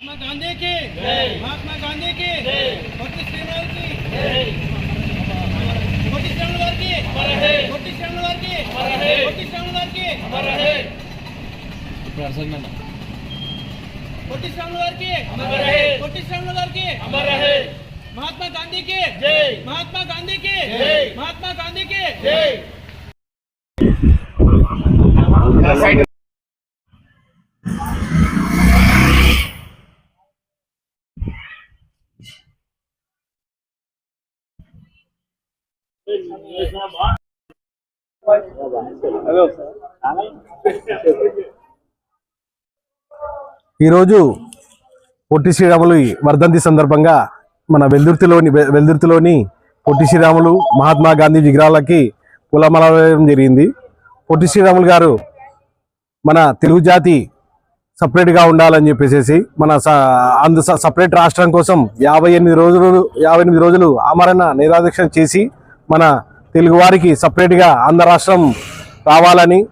महात्मा गांधी की। महात्मा गांधी की। भक्ति श्रीराम की। भक्ति श्रीराम की। भक्ति श्रीराम की। भक्ति श्रीराम की। महात्मा गांधी के। महात्मा गांधी के। महात्मा गांधी के। ఈరోజు పొట్టి శ్రీరాములు వర్ధంతి సందర్భంగా మన వెల్దుర్తిలోని వె- వెల్దుర్తిలోని పొట్టి శ్రీరాములు మహాత్మా గాంధీ విగ్రహాలకి పూలమాల వేయడం జరిగింది. పొట్టి శ్రీరాములు గారు మన తెలుగు జాతి సపరేట్గా ఉండాలని చెప్పేసి మన స- అందు స- సపరేట్ రాష్ట్రం కోసం యాభై ఎనిమిది రోజులు యాభై ఎనిమిది రోజులు ఆమరణ నిరాదీక్ష చేసి మన తెలుగు వారికి సపరేట్గా ఆంధ్ర రాష్ట్రం రావాలని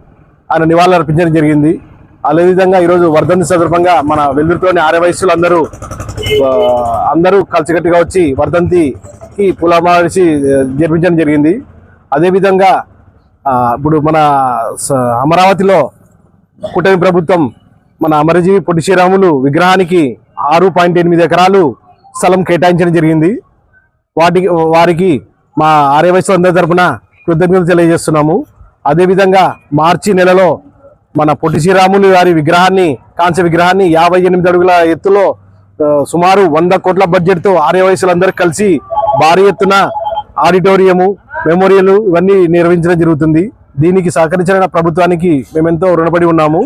ఆయన నివాళులు అర్పించడం జరిగింది. అదేవిధంగా ఈరోజు వర్ధంతి సందర్భంగా మన వెల్లుర్తిలోని ఆర్య వయస్సులు అందరూ అందరూ కలిసికట్టుగా వచ్చి వర్ధంతికి పులమాసి జరిపించడం జరిగింది. అదేవిధంగా ఇప్పుడు మన స- అమరావతిలో కూటమి ప్రభుత్వం మన అమరజీవి పొట్టి శ్రీరాములు విగ్రహానికి ఆరు పాయింట్ ఎనిమిది ఎకరాలు స్థలం కేటాయించడం జరిగింది. వాటికి వారికి మా ఆర్యవైశ్య అందరి తరపున కృతజ్ఞతలు తెలియజేస్తున్నాము. అదేవిధంగా మార్చి నెలలో మన పొట్టి శ్రీరాములు గారి విగ్రహాన్ని కాంస్య విగ్రహాన్ని యాభై ఎనిమిది అడుగుల ఎత్తులో సుమారు వంద కోట్ల బడ్జెట్తో ఆర్యవయసులందరూ కలిసి భారీ ఎత్తున ఆడిటోరియము మెమోరియల్ ఇవన్నీ నిర్వహించడం జరుగుతుంది. దీనికి సహకరించిన ప్రభుత్వానికి మేమెంతో రుణపడి ఉన్నాము.